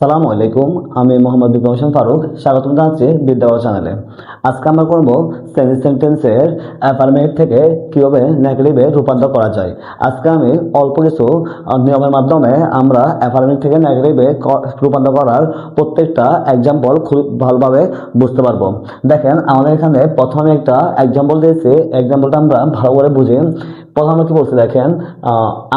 সালাম আলাইকুম আমি মোহাম্মদ বিপ্লব হোসেন ফারুক স্বাগতম জানাচ্ছি বিদ্যাবা চ্যানেলে। আজকে আমরা করব সেন্স সেন্টেন্সের অ্যাফার্মেটিভ থেকে কীভাবে নেগেটিভে রূপান্তর করা যায়। আজকে আমি অল্প কিছু নিয়মের মাধ্যমে আমরা অ্যাফার্মেটিভ থেকে নেগেটিভে রূপান্তর করার প্রত্যেকটা এক্সাম্পল খুব ভালোভাবে বুঝতে পারব। দেখেন, আমাদের এখানে প্রথমে একটা এক্সাম্পল দিয়েছে। এক্সাম্পলটা আমরা ভালো করে বুঝি। প্রথমে কি বলছে দেখেন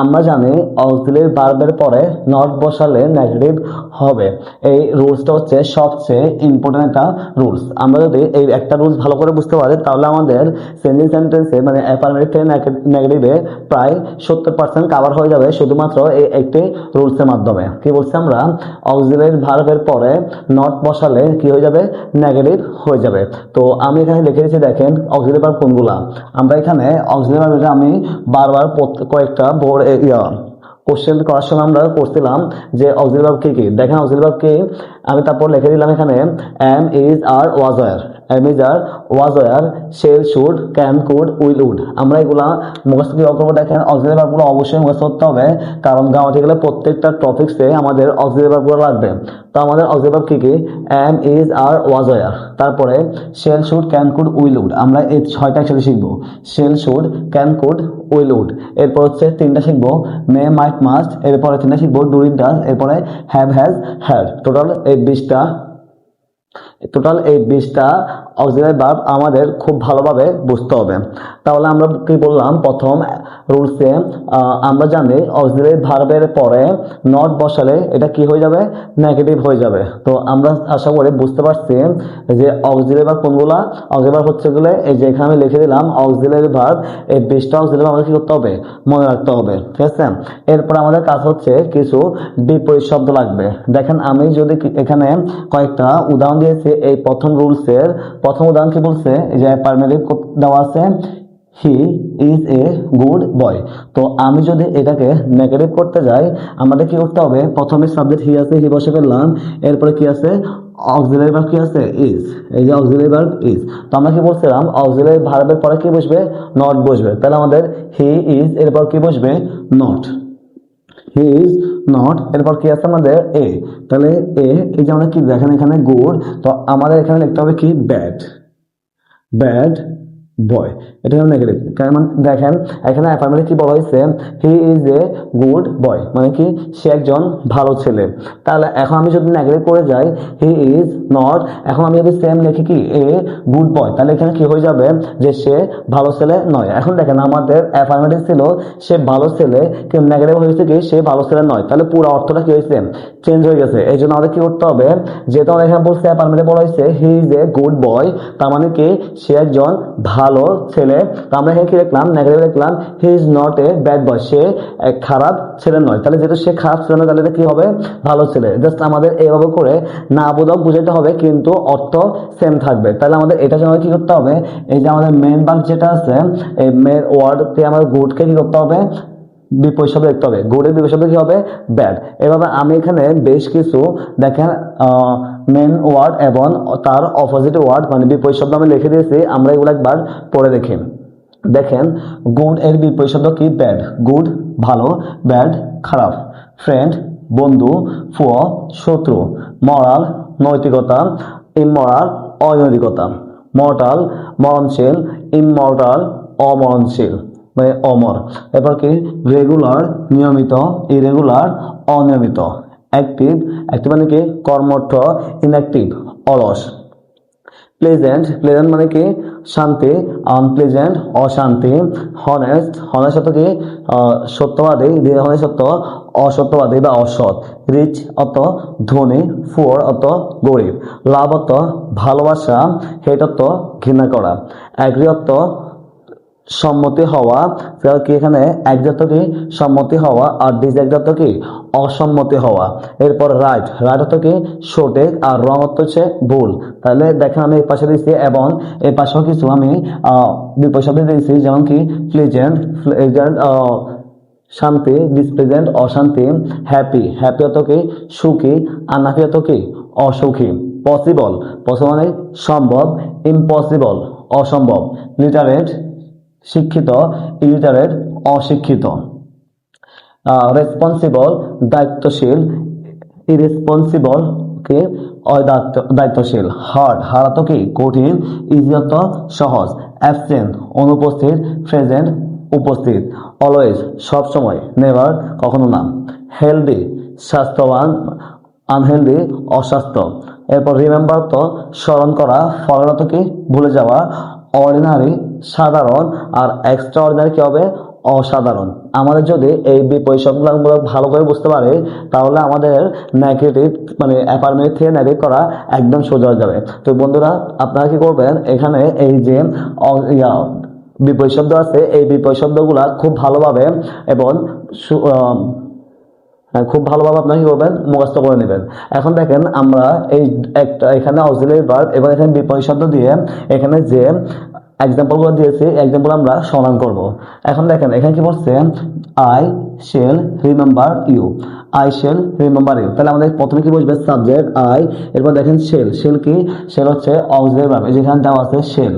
আমরা জানি অক্সিলারি ভার্বের পরে নট বসালে নেগেটিভ হবে। এই রুলসটা হচ্ছে সবচেয়ে ইম্পর্টেন্ট একটা রুলস আমরা যদি এই একটা রুলস ভালো করে বুঝতে পারি, তাহলে আমাদের সেন্টেন্স সেন্টেন্সে মানে অ্যাফার্মেটিভ নেগেটিভে প্রায় সত্তর পার্সেন্ট কাভার হয়ে যাবে শুধুমাত্র এই একটি রুলসের মাধ্যমে। কি বলছি আমরা? অক্সিলারি ভার্বের পরে নট বসালে কি হয়ে যাবে? নেগেটিভ হয়ে যাবে। তো আমি এখানে লিখে দিয়েছি, দেখেন অক্সিলারি ভার্ব কোনগুলা? আমরা এখানে অক্সিলারি ভার্বের আমি বারবার কয়েকটা বোর্ড ইয়া কোশ্চেন করার সময় আমরা করছিলাম যে অক্সিলারি ভার্ব কি কি? দেখেন অক্সিলারি ভার্ব কি? আমি তারপর লিখে দিলাম এখানে am is are was were are was were shall should can could, will would. আমরা এগুলা মুখস্থ কি করব দেখেন অক্সিলারি ভার্বগুলো অবশ্যই মুখস্থ করতে হবে, কারণ গ্রামাটিক্যালে প্রত্যেকটা টপিক্সে আমাদের অক্সিলারি ভার্বগুলো লাগবে। তো আমাদের অক্সিলারি ভার্ব কী কী? Am is, are was were তারপরে shall should can could, will would. আমরা এই ছয়টা একসাথে শিখব। Shall should can could, will would. এরপর হচ্ছে তিনটা শিখব, মে মাইট মাস্ট। এরপরে তিনটা শিখব ডু ইট ডাস। এরপরে হ্যাভ, হ্যাজ, হ্যাড। টোটাল এই বিশটা টোটাল এই বিশটা অক্সিলারি ভার্ব আমাদের খুব ভালোভাবে বুঝতে হবে। তাহলে আমরা কি বললাম? প্রথম রুলসে আমরা জানি অক্সিলারি ভার্বের পরে নট বসালে এটা কি হয়ে যাবে? নেগেটিভ হয়ে যাবে। তো আমরা আশা করি বুঝতে পারছি যে অক্সিলারি ভার্ব কোনগুলা? অক্সিলারি ভার্ব হচ্ছে গুলো এই যে এখানে আমি লিখে দিলাম অক্সিলারি ভার্ব এই বিশটা অক্সিলারি আমাদের কি করতে হবে? মনে রাখতে হবে। ঠিক আছে? এরপর আমাদের কাজ হচ্ছে কিছু বিপরীত শব্দ লাগবে। দেখেন আমি যদি এখানে কয়েকটা উদাহরণ দিয়েছি, এই প্রথম রুলসের প্রথম উদাহরণ কি বলছে, এই যে পারমেটিভ দেওয়া আছে, he is a good boy. তো আমি যদি এটাকে নেগেটিভ করতে যাই, আমাদের কি করতে হবে? প্রথমে সাবজেক্ট হি আছে, হি বসে ফেললাম, এরপরে কি আছে? অক্সিলারি ভার্ব কি আছে? ইজ। এই যে অক্সিলারি ভার্ব ইজ। তো আমরা কি বলছিলাম অক্সিলারি ভার্বের পরে কি বসবে? নট বসবে। তাহলে আমাদের হি ইজ, এরপর কি বসবে? নট। হি ইজ নট এরপর কি আছে আমাদের? এ তাহলে এ এই যে আমরা কি দেখেন এখানে গুড তো আমাদের এখানে লিখতে হবে কি? ব্যাড ব্যাড বয় এটা হলো নেগেটিভ কারণ দেখেন, এখানে অ্যাফার্মেটিভ কি বলা হয়েছে? He is a good boy মানে কি? সে একজন ভালো ছেলে। তাহলে এখন আমি যদি নেগেটিভ করে যাই হি ইজ নট এখন আমি যদি সেম লিখি কি? এ গুড বয় তাহলে এখানে কি হয়ে যাবে? যে সে ভালো ছেলে নয়। এখন দেখেন, আমাদের অ্যাফার্মেটিভ ছিল, সে ভালো ছেলে, কিন্তু নেগেটিভ হয়েছে কি? সে ভালো ছেলে নয়। তাহলে পুরো অর্থটা কি হয়েছে? চেঞ্জ হয়ে গেছে। এই জন্য আমাদের কি করতে হবে যেহেতু আমাদের এখানে বলছে অ্যাফার্মেটিভ বলা হয়েছে he is a good boy তার মানে কি? সে একজন ভালো ছেলে। তো আমরা এখানে কি লিখলাম নেগেটিভ লিখলাম he is not a bad boy সে এক খারাপ ছেলে নয়। তাহলে যেহেতু সে খারাপ ছেলে নয়, তাহলে কি হবে? ভালো ছেলে। জাস্ট আমাদের এইভাবে করে না বোধক বুঝাইতে হবে, কিন্তু অর্থ সেম থাকবে। তাহলে আমাদের এটা জন্য কি করতে হবে? এই যে আমাদের মেন বার্ব যেটা আছে, এই মেন ওয়ার্ডকে আমাদের গুডকে কি করতে হবে? বিপরীত শব্দ দেখতে হবে। গুডের বিপরীত শব্দ কি হবে? ব্যাড এভাবে আমি এখানে বেশ কিছু, দেখেন মেন ওয়ার্ড এবং তার অপোজিট ওয়ার্ড মানে বিপরীত শব্দ আমি লিখে দিয়েছি, আমরা এগুলো একবার পড়ে দেখি। দেখেন গুড এর বিপরীত শব্দ কি? ব্যাড গুড ভালো। ব্যাড খারাপ। ফ্রেন্ড বন্ধু। ফুয় শত্রু। মরাল নৈতিকতা। ইমরাল অনৈতিকতা। মর্টাল মরণশীল। ইমমর্টাল অমরণশীল। মানে অমর। এরপর কি? রেগুলার নিয়মিত ইরেগুলার অনিয়মিত। অ্যাক্টিভ অ্যাক্টিভ মানে কি? কর্মঠ ইনঅ্যাক্টিভ অলস। প্লেজেন্ট প্লেজেন্ট মানে কি? শান্তি আনপ্লেজেন্ট অশান্তি। হনেস্ট হনেস্ট অর্থ কি? সত্যবাদী হনেস্ট সত্য, অসত্যবাদী বা অসৎ। রিচ অত ধনী ফুয়ার অত গরিব। লাভ অত ভালোবাসা হেট অর্থ ঘৃণা করা। অ্যাগ্রি অর্থ সম্মতি হওয়া কি এখানে একজাত কি সম্মতি হওয়া আর ডিসএকজাত কি অসম্মতি হওয়া? এরপর রাইট রাইট অর্থ কি সঠিক আর রং হচ্ছে ভুল। তাহলে দেখেন আমি এই পাশে দিয়েছি এবং এই পাশেও কিছু আমি বিপরীত দিয়েছি, যেমন কি প্লেজেন্ট প্লেজেন্ট শান্তি ডিসপ্লেজেন্ট অশান্তি হ্যাপি হ্যাপি অত কি সুখী আনহ্যাপি অত কি অসুখী। পসিবল পসিবল মানে সম্ভব ইম্পসিবল অসম্ভব। লিটারেট শিক্ষিত ইলিটারেট অশিক্ষিত। রেসপন্সিবল দায়িত্বশীল ইরেসপন্সিবল কে দায়িত্বশীল। হার্ড হারাতো কি? কঠিন ইজিয়ত সহজ। অ্যাবসেন্ট অনুপস্থিত প্রেজেন্ট উপস্থিত। অলওয়েজ সব সময় নেভার কখনো না। হেলদি স্বাস্থ্যবান আনহেলদি অস্বাস্থ্য। এরপর রিমেম্বার তো স্মরণ করা ফলত কি? ভুলে যাওয়া অর্ডিনারি সাধারণ আর এক্সট্রা অর্ডিনারি কি হবে? অসাধারণ। আমাদের যদি এই বিপরীতগুলো ভালো করে বুঝতে পারে তাহলে আমাদের নেগেটিভ মানে অ্যাপার্টমেন্ট থেকে নেগেটিভ করা একদম সোজা হয়ে যাবে। তো বন্ধুরা আপনারা কি করবেন? এখানে এই যে বিপরীত শব্দ আছে এই বিপরীত শব্দগুলা খুব ভালোভাবে এবং হ্যাঁ, খুব ভালোভাবে আপনারা কি করবেন? মুখস্থ করে নেবেন। এখন দেখেন আমরা এই একটা এখানে অক্সিলারি ভার্ব এবং এখানে বিপরীত শব্দ দিয়ে এখানে যে এক্সাম্পলগুলো দিয়েছি এক্সাম্পল আমরা সমান করব। এখন দেখেন, এখানে কি বলছে? I shall remember you I shall remember you তাহলে আমাদের প্রথমে কি বসবে সাবজেক্ট আই এরপর দেখেন শেল শেল কি? শেল হচ্ছে অক্সিলারি ভার্ব যেখানে দেওয়া আছে শেল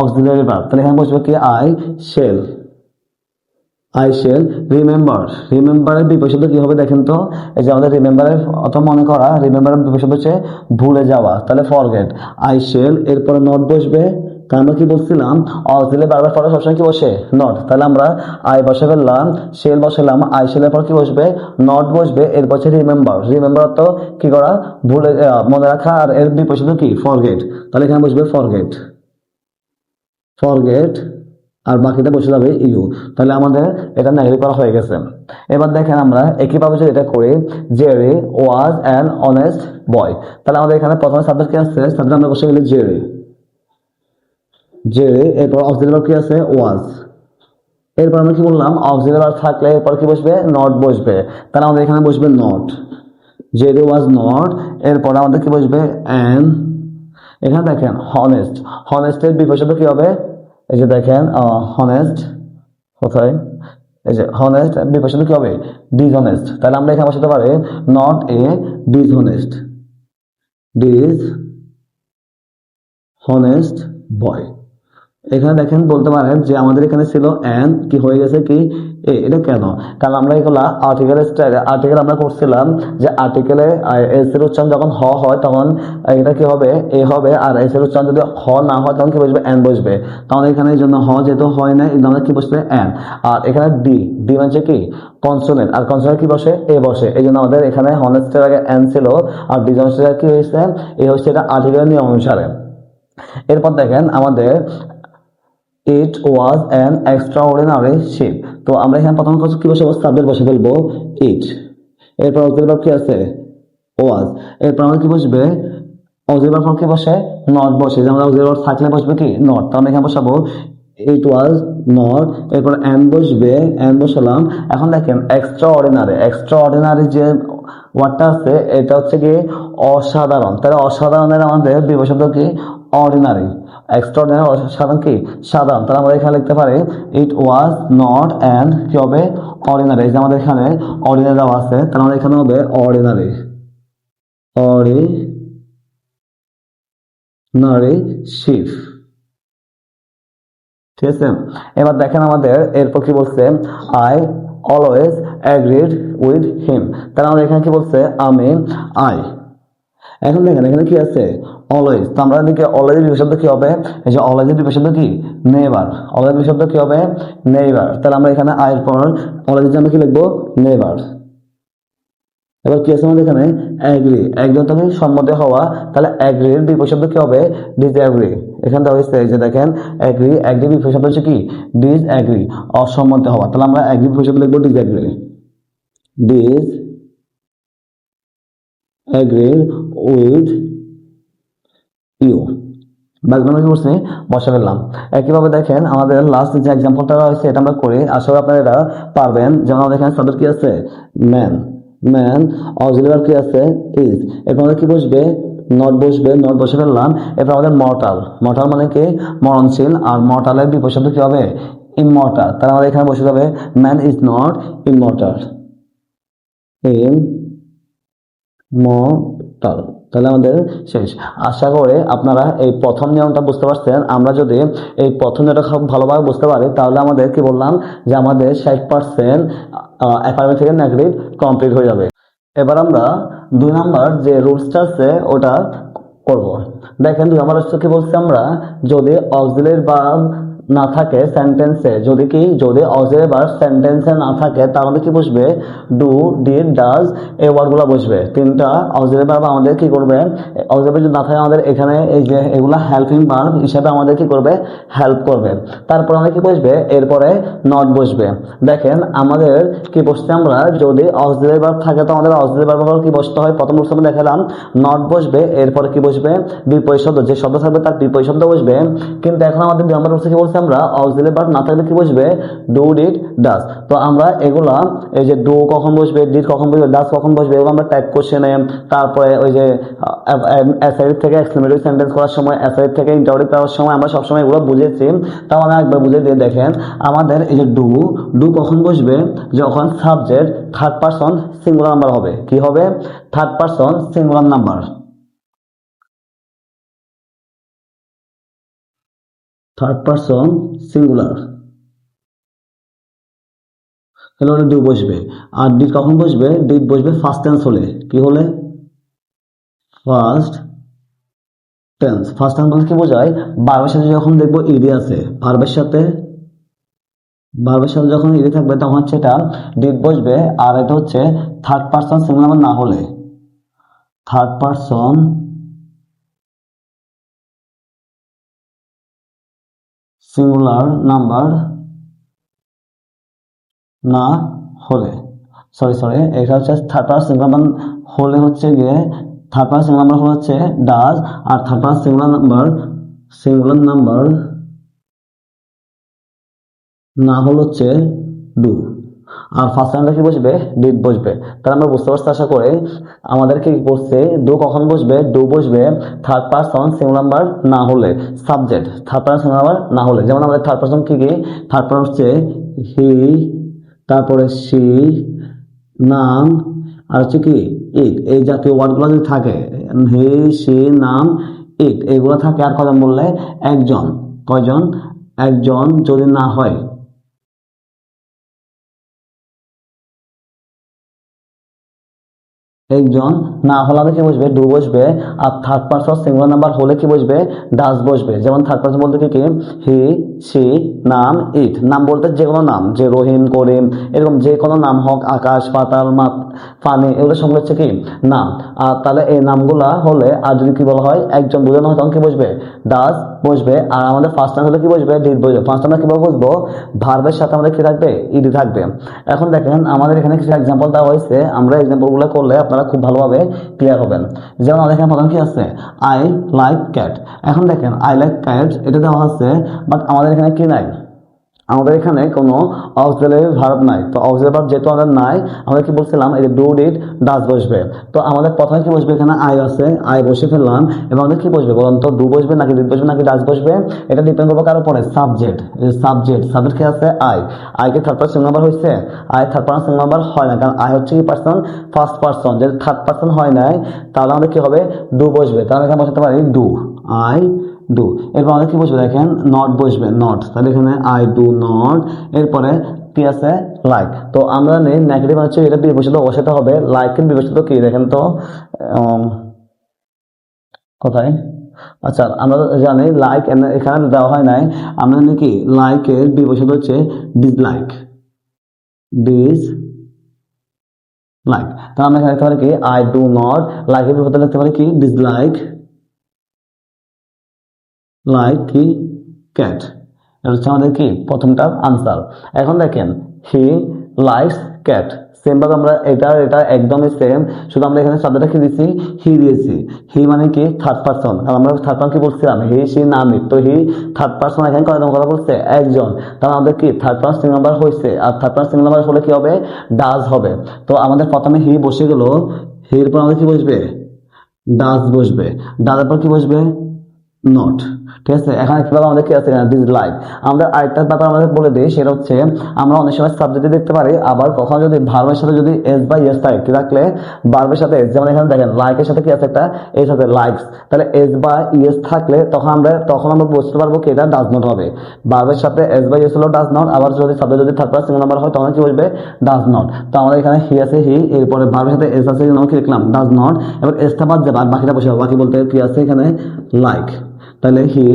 অক্সিলারি ভার্ব তাহলে এখানে বসবে কি? I shall I shall remember রিমেম্বারের বিপরীত কি হবে দেখেন তো? এই যে আমাদের রিমেম্বারের অত মনে করা রিমেম্বারের বিপরীত হচ্ছে ভুলে যাওয়া। তাহলে ফরগেট আই শেল এরপরে নট বসবে। আমরা কি বলছিলাম? অক্সিলে বারবার পরে সবসময় কি বসে? নট তাহলে আমরা আই বসে ফেললাম শেল বসালাম আই শেলের পর কি বসবে? নট বসবে। এর হচ্ছে রিমেম্বার রিমেম্বার তো কি করা? ভুলে মনে রাখা আর এর বিপরীত কি? ফরগেট তাহলে এখানে বসবে ফরগেট ফরগেট আর বাকিটা বসে যাবে ইউ তাহলে আমাদের এটা নেগেটিভ করা হয়ে গেছে। এবার দেখেন আমরা একইভাবে যদি এটা করি Jerry was an honest boy তাহলে আমাদের এখানে প্রথমে সাবজেক্ট কি আছে সাবজেক্ট আমরা বসে গেলে জেরি জেরি এরপর অক্সিলারি কি আছে? ওয়াজ। এরপর আমরা কি বললাম? অক্সিলারি থাকলে এরপর কি বসবে? নট বসবে। তাহলে আমাদের এখানে বসবে নট। জেরি ওয়াজ নট, এরপর আমাদের কি বসবে? অ্যান। এখানে দেখেন হনেস্ট হনেস্টের বিপরীত কি হবে? এই যে দেখেন হনেস্ট কোথায়? এই যে হনেস্ট বিপরীত কি হবে? ডিসঅনেস্ট তাহলে আমরা এখানে বসাতে পারি not a dishonest dis honest boy এখানে দেখেন বলতে পারেন যে আমাদের এখানে ছিল অ্যান কি হয়ে গেছে কি? এ, এটা কেন? কারণ আমরা এগুলা আর্টিকেল আর্টিকেল আমরা করছিলাম যে আর্টিকেলে এস এর উচ্চারণ যখন হ হয় তখন এটা কি হবে? এ হবে আর এস এর উচ্চারণ যদি হ না হয় তখন কি বসবে? অ্যান বসবে। তখন এখানে এই জন্য হ যেহেতু হয় না এই জন্য কি বসবে? অ্যান আর এখানে ডি ডি মানে কি? কনসোনেন্ট আর কনসোনেন্ট কি বসে? এ বসে। এই জন্য আমাদের এখানে হনেস্টের আগে অ্যান ছিল আর ডিজনেস্টের কি হয়েছে? এ হচ্ছে এটা আর্টিকেলের নিয়ম অনুসারে। এরপর দেখেন আমাদের it was an extraordinary ship তো আমরা এখানে প্রথম কি বসে সাবজেক্ট বসে ফেলব? ইট এরপর অক্সিলারি কি আছে? ওয়াজ এরপর আমরা কি বসবে? অক্সিলারি ফর কি বসে? নট বসে। যে আমরা থাকলে বসবে কি? নট তো আমরা এখানে বসাবো ইট ওয়াজ নট এরপর অ্যান বসবে অ্যান বসালাম। এখন দেখেন এক্সট্রা অর্ডিনারি এক্সট্রা অর্ডিনারি যে ওয়ার্ডটা আছে, এটা হচ্ছে কি অসাধারণ। তাহলে অসাধারণের আমাদের শব্দ কি? অর্ডিনারি এক্সট্রাঅর্ডিনারি অসাধারণ কি? সাধারণ। তাহলে আমরা এখানে লিখতে পারি ইট ওয়াজ নট অ্যান্ড হবে? অর্ডিনারি যে আমাদের এখানে অর্ডিনারি দেওয়া আছে, তাহলে আমাদের এখানে হবে অর্ডিনারি অর্ডিনারি শিফ ঠিক আছে? এবার দেখেন আমাদের, এরপর কি বলছে I always agreed with him তাহলে আমাদের এখানে কি বলছে, আমি আই এখন দেখেন, এখানে কি আছে? অলওয়েজ তো আমরা এদিকে অলওয়েজ বিপরীত কি হবে? এই যে অলওয়েজ বিপরীত কি? নেভার অলওয়েজ বিপরীত কি হবে? নেভার তাহলে আমরা এখানে আয়ের পর অলওয়েজ আমরা কি লিখব? নেভার এবার কি আছে আমাদের এখানে? অ্যাগ্রি একজন তুমি সম্মতি হওয়া। তাহলে অ্যাগ্রির বিপরীত শব্দ কি হবে? ডিসঅ্যাগ্রি এখানে দেওয়া হয়েছে যে দেখেন অ্যাগ্রি অ্যাগ্রি বিপরীত শব্দ হচ্ছে কি? ডিসঅ্যাগ্রি অসম্মতি হওয়া। তাহলে আমরা অ্যাগ্রি বিপরীত শব্দ লিখব disagree dis agreed with you. কি করছি বসে ফেললাম একইভাবে দেখেন, আমাদের লাস্ট যে এক্সাম্পলটা রয়েছে, এটা আমরা করি। আসলে আপনারা এটা পারবেন। যেমন আমাদের এখানে সাবজেক্ট কি আছে? ম্যান ম্যান অক্সিলারি কি আছে? ইজ এরপর আমাদের কি বসবে? নট বসবে নট বসে ফেললাম এরপর আমাদের মর্টাল মর্টাল মানে কি? মরণশীল। আর মর্টালের বিপরীত কি হবে? ইমর্টাল তাহলে আমাদের এখানে বসে যাবে man is not immortal in mortal তাহলে আমাদের শেষ। আশা করে আপনারা এই প্রথম নিয়মটা বুঝতে পারছেন। আমরা যদি এই প্রথম নিয়মটা খুব ভালোভাবে বুঝতে পারি, তাহলে আমাদের কি বললাম যে আমাদের ষাট পার্সেন্ট অ্যাপার্টমেন্ট থেকে নেগেটিভ কমপ্লিট হয়ে যাবে। এবার আমরা দুই নাম্বার যে রুলসটা আছে, ওটা করব। দেখেন, দুই নাম্বার হচ্ছে কি বলছি আমরা? যদি অক্সিলারি ভার্ব না থাকে সেন্টেন্সে যদি কি, যদি অক্সিলারি ভার্ব সেন্টেন্সে না থাকে, তাহলে কি বসবে ডু ডিড ডাজ এই ওয়ার্ডগুলো বসবে তিনটা অক্সিলারি ভার্ব আমাদের কি করবে? অক্সিলারি যদি না থাকে, আমাদের এখানে এই যে এগুলা হেল্পিং ভার্ব হিসাবে আমাদের কি করবে? হেল্প করবে। তারপর আমাদের কি বসবে এরপরে নট বসবে দেখেন, আমাদের কি বসতে আমরা? যদি অক্সিলারি ভার্ব থাকে, তো আমাদের অক্সিলারি ভার্ব কি বসতে হয়? প্রথম আমরা দেখালাম নট বসবে এরপরে কি বসবে বিপরীত শব্দ। যে শব্দ থাকবে তার বিপরীত শব্দ বসবে কিন্তু এখন আমাদের নম্বর কি বলছি? আমরা অক্সিলারি ভার্ব না থাকলে কি বসবে? ডু ডিড ডাজ তো আমরা এগুলা, এই যে ডু কখন বসবে ডিড কখন বসবে ডাস কখন বসবে, এগুলো আমরা ট্যাগ কোশ্চেনে তারপরে ওই যে অ্যাসাইড থেকে এক্সক্লেমেটরি সেন্টেন্স করার সময় অ্যাসাইড থেকে ইন্টারোডিক করার সময় আমরা সবসময় এগুলো বুঝেছি। তাও আমি একবার বুঝে দিয়ে দেখেন, আমাদের এই যে ডু ডু কখন বসবে? যখন subject third person singular number হবে। কি হবে? Third person singular number third person singular তাহলে ডু বসবে। আর ডিড কখন বসবে? ডিড বসবে ফার্স্ট টেন্স হলে। কি হলে? ফার্স্ট টেন্স ফার্স্ট টেন্স বলতে কি বোঝায়? ভার্বের সাথে যখন দেখব ইডি আছে। ভার্বের সাথে? ভার্বের সাথে যখন ইডি থাকবে, তখন হচ্ছে এটা ডিড বসবে। আর এটা হচ্ছে থার্ড পারসন সিঙ্গুলার না হলে। থার্ড পারসন সিঙ্গুলার নাম্বার না হলে সরি সরি এটা হচ্ছে থার্ড পার্সন নাম্বার হলে হচ্ছে গিয়ে থার্ড পার্সন নাম্বার হচ্ছে does R third person singular number singular number না হল হচ্ছে ডু আর ফার্স্ট টাইমটা কি বসবে ডিড বসবে। তাহলে আমরা বুঝতে পারছি, আশা করে আমাদেরকে বসছে ডু কখন বসবে ডু বসবে থার্ড পারসন সিঙ্গুলার নাম্বার না হলে subject third person singular number না হলে। যেমন আমাদের থার্ড পারসন কি কি? থার্ড পারসন হচ্ছে হি তারপরে সি নাম, আর হচ্ছে কি? ইট এই জাতীয় ওয়ার্ডগুলো যদি থাকে হি সি নাম ইট এগুলো থাকে আর কজন বললে? একজন। কয়জন? একজন যদি না হয়। একজন না হলে কি বসবে? ডু বসবে। আর থার্ড পারসন সিঙ্গুলার নাম্বার হলে কি বসবে? ডাস বসবে। যেমন থার্ড পারসন বলতে কি হি, সি, নাম, ইট। নাম বলতে যে কোনো নাম। যে রহিম, করিম, এরকম যে কোনো নাম হোক, আকাশ, পাতাল, মাত, পানি, এগুলো সঙ্গে হচ্ছে কি? নাম। আর তাহলে এই নামগুলা হলে, আর যদি কি বলা হয়, একজন বোঝানো হয় তখন কি বসবে? ডাস বসবে, আর আমাদের ফার্স্ট টাইম হলে কি বসবে? ডিড বসবে। ফার্স্ট টাইম কীভাবে বসবো? ভার্বের সাথে আমাদের কি থাকবে? ইডি থাকবে। এখন দেখেন, আমাদের এখানে কিছু এক্সাম্পল দেওয়া হয়েছে। আমরা এক্সাম্পলগুলো করলে আপনারা খুব ভালোভাবে ক্লিয়ার হবেন। যেমন আমাদের এখানে প্রথম কি আছে? আই লাইক ক্যাট এখন দেখেন আই লাইক ক্যাট এটা দেওয়া আছে বাট আমাদের এখানে কি নাই? আমাদের এখানে কোনো অক্সিলারি ভার্ব নাই। তো অক্সিলারি ভার্ব যেহেতু আমাদের নাই, আমরা কি বলছিলাম যে ডু ডিড ডাস বসবে। তো আমাদের প্রথমে কি বসবে এখানে? আই আছে আই বসে ফেললাম। এবং আমাদের কি বসবে বলুন তো? ডু বসবে নাকি ডিড বসবে নাকি ডাস বসবে? এটা ডিপেন্ড করবে কার উপরে? সাবজেক্ট সাবজেক্ট সাবজেক্ট কি আছে? আই আই কে থার্ড পার্সন নাম্বার হয়েছে? আই থার্ড পার্সন নাম্বার হয় না। কারণ আই হচ্ছে কি পার্সন ফার্স্ট পার্সন যদি থার্ড পার্সন হয় নাই, তাহলে আমাদের কি হবে? ডু বসবে। তাহলে এখানে বসাতে পারি ডু আই ডু এরপর আমাদের কি বসবে দেখেন? নট বসবে নট তাহলে এখানে আই ডু নট এরপরে কি আছে? লাইক তো আমরা নেই নেগেটিভ হচ্ছে এটা বিবেচিত বসাতে হবে। লাইকের বিবেচিত কি? দেখেন তো কোথায়? আচ্ছা আমরা জানি লাইক এখানে দেওয়া হয় নাই। আমরা জানি কি? লাইকের বিবেচিত হচ্ছে ডিসলাইক ডিস লাইক তাহলে আমরা এখানে লিখতে পারি কি? আই ডু নট লাইকের বিপরীতে লিখতে পারি কি? ডিসলাইক লাইক কি ক্যাট এটা হচ্ছে আমাদের কি? প্রথমটার আনসার এখন দেখেন হি লাইকস ক্যাট সেম ভাবে আমরা এটা এটা একদমই সেম শুধু আমরা এখানে শব্দটা কি দিয়েছি? হি দিয়েছি। হি মানে কি? থার্ড পারসন আর আমরা থার্ড পারসন কি বলছিলাম? হি সি নামি তো হি থার্ড পারসন এখানে কয়জন কথা বলছে? একজন। তাহলে আমাদের কি? থার্ড পারসন সিঙ্গল নাম্বার হয়েছে। আর থার্ড পারসন সিঙ্গল নাম্বার হলে কি হবে? ডাজ হবে। তো আমাদের প্রথমে হি বসে গেল হির পর আমাদের কি বসবে? ডাজ বসবে। ডাজের পর কি বসবে? নট ঠিক আছে? এখন কীভাবে আমাদের কি আছে? দিস লাইক আমাদের আরেকটা ব্যাপার আমাদের বলে দিই, সেটা হচ্ছে আমরা অনেক সময় সাবজেক্টে দেখতে পারি, আবার কখনো যদি ভার্বের সাথে যদি এস বা এস থাকে থাকলে? ভার্বের সাথে এস যেমন এখানে দেখেন লাইকের সাথে কি আছে একটা? এস আছে লাইকস তাহলে এস বা ইয়েস থাকলে তখন আমরা তখন আমরা বুঝতে পারব কি এটা ডাজ নট হবে। ভার্বের সাথে এস বা ইয়েস হলো ডাজ নট আবার যদি সাবজেক্ট যদি থার্ড পার্সন নাম্বার হয়, তখন কি বলবে ডাজ নট তো আমাদের এখানে হি আছে হি এরপরে ভার্বের সাথে এস আছে এখানে কি লিখলাম ডাজ নট এবার এসটা বাদ বাকিটা বসে বাকি বলতে কি আছে এখানে? লাইক তাহলে হি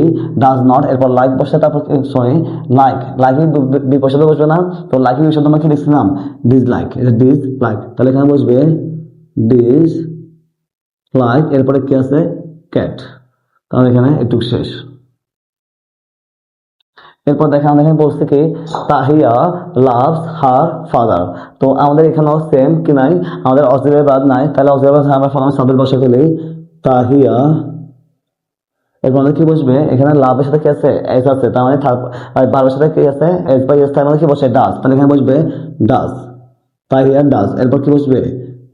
ডাজ নট এরপর লাইক বসে তারপর সরি লাইক লাইক বিপক্ষে বসবে না, তো লাইক বিপক্ষে আমরা কি লিখছিলাম ডিস লাইক এটা ডিস লাইক তাহলে এখানে বসবে ডিস লাইক এরপরে কি আছে ক্যাট তাহলে এখানে একটু শেষ। এরপর দেখেন আমাদের এখানে বলছে কি, তাহিয়া লাভস হার ফাদার তো আমাদের এখানেও সেম কি নাই, আমাদের অজেবের বাদ নাই, তাহলে অজেবের বাদ আমরা সাবের বসে ফেলি, তাহিয়া এরপর আমাদের কি বসবে এখানে লাভের সাথে কি আছে এস আছে তার মানে বারোর সাথে কি আছে এস বাই এস তার মানে কি বসে ডাস তাহলে এখানে বসবে ডাস তাহিয়া ডাস এরপর কি বসবে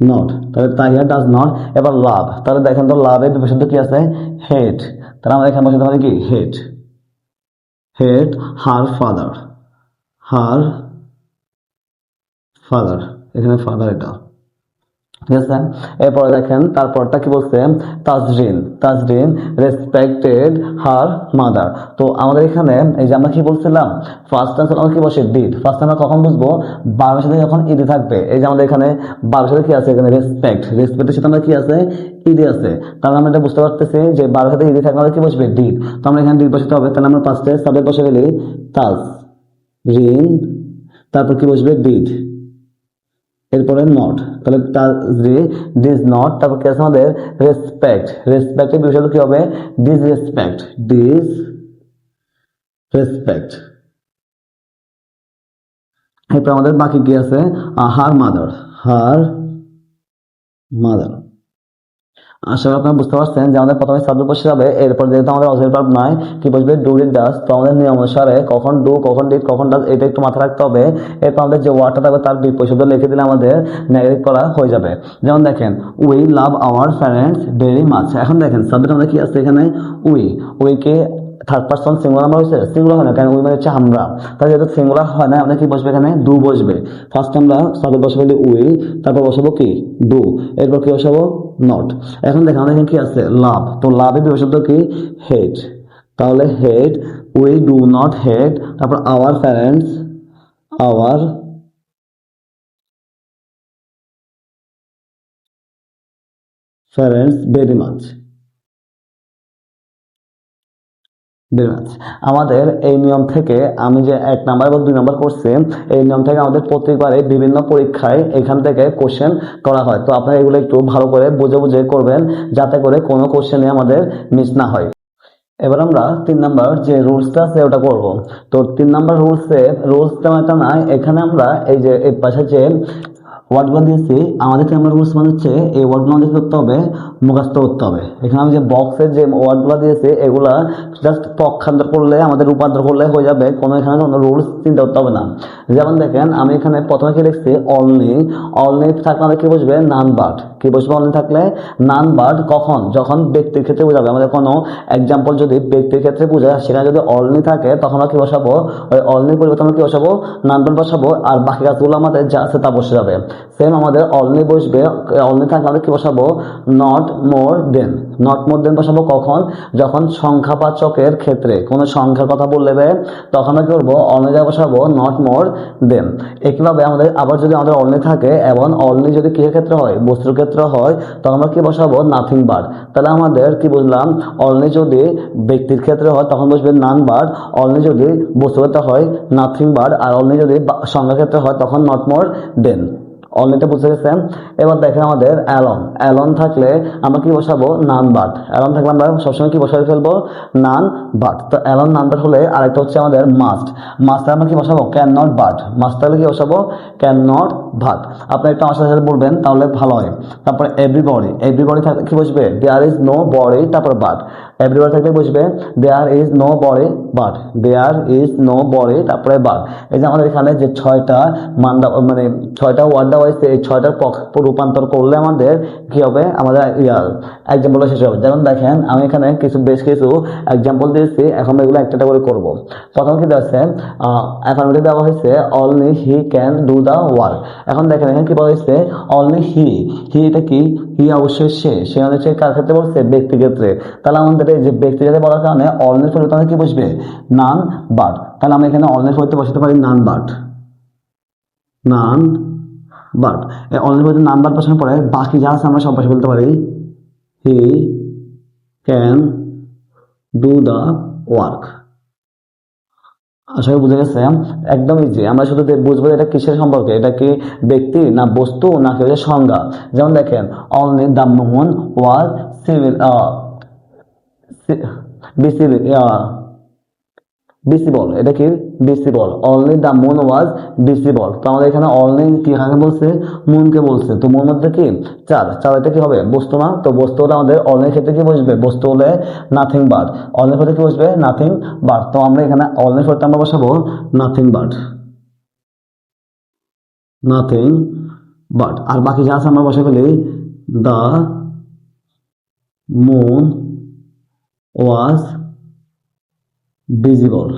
নট তাহলে তাহিয়া ডাজ নট এবার লাভ তাহলে দেখেন তো লাভের বিপরীত কি আছে হেড তাহলে আমাদের এখানে বসে তাহলে কি hated hated her father her father এখানে ফাদার এটা ঠিক আছে? এরপরে দেখেন তারপরটা কি বলছে, Tazrin Tazrin respected her mother তো আমাদের এখানে এই যে আমরা কি বলছিলাম ফার্স্ট টেন্স আমরা কি বসে ডিড ফার্স্ট আমরা কখন বুঝব? বারোর সাথে যখন ইডি থাকবে। এই যে আমাদের এখানে বারোর সাথে কি আছে? এখানে রেসপেক্ট রেসপেক্টের সাথে আমরা কি আছে? ইডি আছে। তাহলে আমরা এটা বুঝতে পারতেছি যে বারোর সাথে ইডি থাকলে কি বসবে? ডিড তো আমরা এখানে ডিড বসাতে হবে। তাহলে আমরা ফার্স্টে সাবজেক্ট বসে গেলি তাজ রিন তারপর কি বসবে? ডিড এরপরে নট তাহলে ডিজ নট তারপর কি আছে আমাদের? রেসপেক্ট রেসপেক্টের বিষয়টা কি হবে? ডিস রেসপেক্ট ডিস রেসপেক্ট এরপর আমাদের বাকি কি আছে? হার মাদার হার মাদার আশা করি আপনারা বুঝতে পারছেন যে আমাদের প্রথমে সাদু বসে যাবে, এরপর যেহেতু আমাদের অজের ভার্ব নাই কি বসবে? ডু ডিট ডাস তো আমাদের নিয়ম অনুসারে কখন ডু কখন ডিট কখন ডাস এটা একটু মাথায় রাখতে হবে। এরপর আমাদের যে ওয়ার্ডটা থাকবে তার বিপরীত লিখে দিলে আমাদের নেগেটিভ করা হয়ে যাবে। যেমন দেখেন we love our parents very much এখন দেখেন সাবজেক্ট আমাদের কি আছে এখানে? উই উইকে থার্ড পার্সন সিঙ্গুলার নাম্বার হয়েছে? সিঙ্গুলার হয় না কারণ উই মানে হচ্ছে আমরা। তাহলে যেহেতু সিঙ্গুলার হয় না আমাদের কি বসবে এখানে? ডু বসবে। ফার্স্ট আমরা সাবজেক্ট বসাবো উই তারপর বসাবো কি? ডু এরপর কি বসাবো? নট এখন দেখেন আমাদের এখানে কি আছে? লাভ তো লাভের বিভাষিত কি? হেড তাহলে hate we do not hate তারপর our parents our parents very much আমাদের এই নিয়ম থেকে আমি যে এক নাম্বার এবং দুই নাম্বার করছি, এই নিয়ম থেকে আমাদের প্রত্যেকবারে বিভিন্ন পরীক্ষায় এখান থেকে কোশ্চেন করা হয়। তো আপনারা এগুলো একটু ভালো করে বুঝে বুঝে করবেন, যাতে করে কোনো কোশ্চেনে আমাদের মিস না হয়। এবার আমরা তিন নাম্বার যে রুলসটা আছে ওটা করব। তো তিন নাম্বার রুলসে রুলস তেমন একটা নাই, এখানে আমরা এই যে এই পাশে যে ওয়ার্ডগুলো দিয়েছি, আমাদের আমরা রুলস মানে হচ্ছে, এই ওয়ার্ডগুলো আমাদের করতে হবে, মুখস্থ করতে হবে। এখানে আমি যে বক্সের যে ওয়ার্ডগুলো দিয়েছি, এগুলো জাস্ট পক্ষান্তর করলে, আমাদের রূপান্তর করলে হয়ে যাবে, কোনো এখানে কোনো রুলস চিন্তা করতে হবে না। যেমন দেখেন, আমি এখানে প্রথমে কি লিখছি অনলি অনলি থাকলে আমাদের কি বসবে নান বার্ড কি বসবে অনলি থাকলে? নান বার্ড কখন? যখন ব্যক্তির ক্ষেত্রে বোঝাবে। আমাদের কোনো এক্সাম্পল যদি ব্যক্তির ক্ষেত্রে বোঝায়, সেখানে যদি অলনি থাকে, তখন আমরা কি বসাবো? ওই অলনির পরিবর্তে আমরা কি বসাবো? নান বাট বসাবো। আর বাকি কাজগুলো আমাদের যা আছে তা বসে যাবে। সেম আমাদের অলনি বসবে অলনি থাকলে আমরা কি বসাবো? নট মোর দেন নট দেন বসাবো কখন? যখন সংখ্যাবাচকের ক্ষেত্রে, কোনো সংখ্যার কথা বললে তখন আমরা কি করব? অনলি বসাবো নট মোর দেন একইভাবে আমাদের আবার যদি আমাদের অনলি থাকে, এবং অনলি যদি কিসের ক্ষেত্রে হয়? বস্তুর ক্ষেত্রে হয়, তখন আমরা কি বসাবো? নাথিং বার তাহলে আমাদের কি বুঝলাম? অনলি যদি ব্যক্তির ক্ষেত্রে হয়, তখন বসবে নান বার অনলি যদি বস্তুর ক্ষেত্রে হয় নাথিং বার আর অনলি যদি সংখ্যার ক্ষেত্রে হয়, তখন নট মোর দেন অলরেডি বুঝে গেছে এবার দেখেন আমাদের অ্যালন। অ্যালন থাকলে আমরা কি বসাবো? নান বাট অ্যালন থাকলে আমরা সবসময় কি বসাই ফেলব? নান বাট তো অ্যালন নান বাট হলে আরেকটা হচ্ছে আমাদের মাস্ট মাস্ট আমরা কি বসাবো? ক্যান নট বাট মাস্ট তাহলে কি বসাবো? ক্যান নট ভাত। আপনি একটু আমার সাথে বলবেন, তাহলে ভালো হয়। তারপরে এভরিবডি এভরিবডি থাকলে কি বসবে? দেয়ার ইজ নো বডি তারপর বাট এভরিবডি থাকলে বসবে there is nobody but there is nobody তারপরে বাট এই যে আমাদের এখানে যে ছয়টা মান্ডা মানে ছয়টা ওয়ার্ড দেওয়া হয়েছে, এই ছয়টার রূপান্তর করলে আমাদের কি হবে? আমাদের ইয়ার এক্সাম্পল শেষ হবে। যেমন দেখেন, আমি এখানে কিছু, বেশ কিছু এক্সাম্পল দিয়েছি, এখন এগুলো একটা করে করব। প্রথম কি দেওয়া আছে অ্যাফার্মেটিভ দেওয়া হয়েছে only he can do the work এখন দেখেন, এখানে কি বলা হয়েছে? অনলি হি হি এটা কি? হি অবশ্যই সে। সে হচ্ছে কার ক্ষেত্রে বলছে? ব্যক্তি ক্ষেত্রে। তাহলে আমাদের এই যে ব্যক্তি ক্ষেত্রে বলার কারণে অনলির পরিবর্তনে কি বসবে? নান বাট তাহলে আমরা এখানে অনলির পরিবর্তে বসাতে পারি নান বাট নান বাট এই অনলির পরিবর্তে নান বাট বসানোর পরে বাকি যা আছে আমরা সব পাশে বলতে পারি। He can do the work আসলে বুঝে গেছে একদমই যে আমরা শুধু বুঝব এটা কিসের সম্পর্কে, এটা কি ব্যক্তি না বস্তু না কি সংজ্ঞা? যেমন দেখেন only the moon was civil visible এটা কি? Visible only the moon was visible তো আমাদের এখানে অনলি কি কাকে বলছে? মুনকে বলছে। তো মুন মধ্যে কি? চাল চাল এটা কি হবে? বস্তু না? তো বস্তু হলে আমাদের অনলির ক্ষেত্রে কি বসবে? বস্তু হলে নাথিং বাট অনলির ক্ষেত্রে কি বসবে? নাথিং বাট তো আমরা এখানে অনলির ক্ষেত্রে আমরা বসাবো নাথিং বাট নাথিং বাট আর বাকি যা আছে আমরা বসে ফেলি। দ্য মুন ওয়াজ ভিজিবল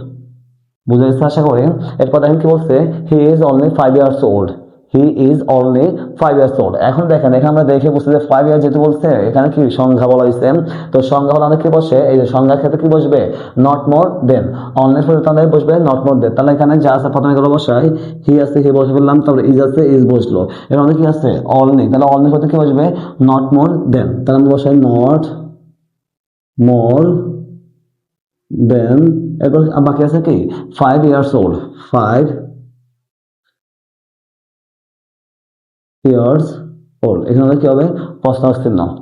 বুঝে গেছে আশা করি। এরপর দেখেন কি বলছে he is only five years old he is only five years old এখন দেখেন, এখানে আমরা দেখে বুঝতে যে ফাইভ ইয়ার যেহেতু বলছে, এখানে কি সংখ্যা বলা হয়েছে? তো সংখ্যা হলে আমাদের কি বসে? এই যে সংখ্যার ক্ষেত্রে কি বসবে? নট মোর দেন অনলি ফলে তাহলে বসবে নট মোর দেন তাহলে এখানে যা আছে প্রথমে এগুলো বসাই। হি আছে হি বসে ফেললাম তারপরে ইজ আছে ইজ বসল। এর মধ্যে কি আছে? অনলি তাহলে অনলি করতে কি বসবে? নট মোর দেন তাহলে আমরা বসাই নট মোর দেন এরপর বাকি আছে কি? Five years old five years old এখানে কি হবে? প্রশ্ন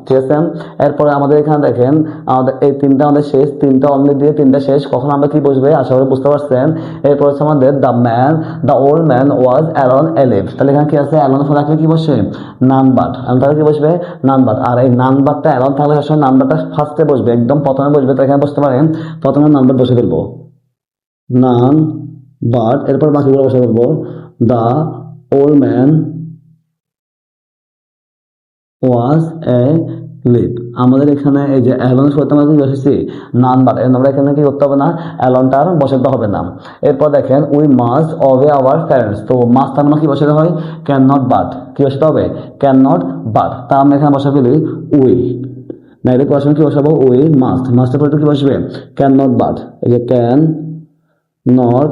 ঠিক আছে? এরপরে আমাদের এখানে দেখেন, আমাদের এই তিনটা আমাদের শেষ, তিনটা অনলি দিয়ে তিনটা শেষ। কখন আমরা কি বসবে আশা করি বুঝতে পারছেন। এরপর হচ্ছে আমাদের the man the old man was alone alive তাহলে এখানে কি আছে? অ্যালন ফলে রাখলে কি বসবে? নান বাট তাহলে কি বসবে? নান বাট আর এই নান বাটটা অ্যালন থাকলে সবসময় নান বাটটা ফার্স্টে বসবে, একদম প্রথমে বসবে। তো এখানে বসতে পারেন। প্রথমে নান বাট বসে ফেলব। নান বাট এরপর বাকিগুলো বসে ফেলব। The old man was asleep আমাদের এখানে এই যে অ্যালন সত্য আমরা কি বসেছি নান বাট আমরা এখানে কি করতে হবে না? অ্যালনটার বসাতে হবে না। এরপর দেখেন we must obey our parents তো মাস্ট আমরা কি বসাতে হয়? ক্যান নট বাট কি বসাতে হবে? ক্যান নট বাট তা আমরা এখানে বসা ফেলি উই ডাইরেক্ট কোয়েশন কি? বসাবো উই মাস্ট মাস্টের পরে কি বসবে? ক্যান নট বাট এই যে ক্যান নট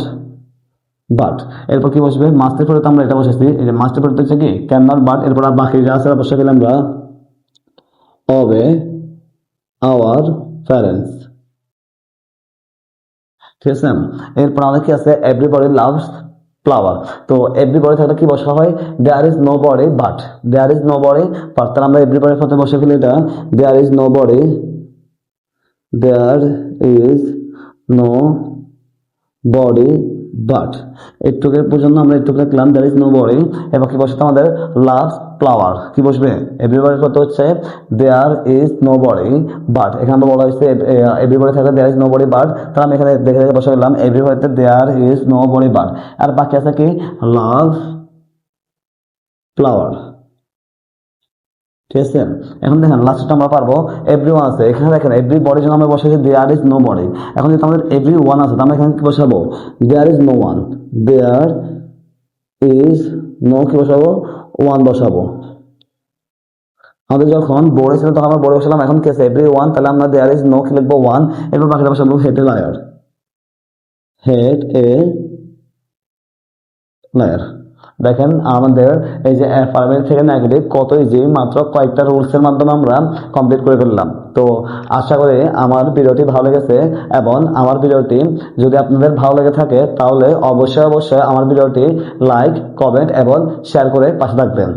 বাট এরপর কি বসবে? মাস্টের পরে তো আমরা এটা বসেছি। মাস্টের পরে হচ্ছে কি? ক্যান নট বাট এরপর আর বাকি যা আছে বসে গেলে আমরা হবে আওয়ার প্যারেন্টস ঠিক আছে? এরপর আমাদের কি আছে? এভরিবডি লাভস ফ্লাওয়ার তো এভরিবডি থাকলে কি বসা হয়? There is nobody but there is nobody but তাহলে আমরা এভরিবডির সাথে বসে ফেলি এটা। There is nobody there is nobody but এটুকের পর্যন্ত আমরা এটুকু লিখলাম দ্যার ইজ নো বরিং এবার কি বসে আমাদের? লাভ ফ্লাওয়ার কি বসবে? এভরিবারের কথা হচ্ছে there is nobody but এখানে বলা হয়েছে এভরিবারে থাকলে দেয়ার ইজ নো বরি বাট তাহলে আমি এখানে দেখে দেখে বসে গেলাম এভরিবারেতে দেয়ার ইজ নো বরি বাট আর বাকি আছে কি? লাভ ফ্লাওয়ার ঠিক এখন দেখেন লাস্টটা আমরা পারব এভরি ওয়ান আছে। এখানে দেখেন এভরি বডির জন্য আমরা বসেছি দেয়ার ইজ নো বডি এখন যদি আমাদের এভরি ওয়ান আছে আমরা এখানে কি বসাবো? There is no one there is no কি বসাবো? ওয়ান বসাবো। আমাদের যখন বোর্ডে ছিল, তখন আমরা বোর্ডে বসালাম। এখন কি আছে? এভরি ওয়ান তাহলে আমরা দেয়ার ইজ নো কি লিখব? ওয়ান এরপর বাকিটা বসাবো hate a liar hate a liar দেখেন আমাদের এই যে অ্যাফার্মের থেকে নেগেটিভ কত ইজি মাত্র কয়েকটা রুলসের মাধ্যমে আমরা কমপ্লিট করে ফেললাম। তো আশা করি আমার ভিডিওটি ভালো লেগেছে এবং আমার ভিডিওটি যদি আপনাদের ভালো লেগে থাকে তাহলে অবশ্যই অবশ্যই আমার ভিডিওটি লাইক কমেন্ট এবং শেয়ার করে পাশে থাকবেন।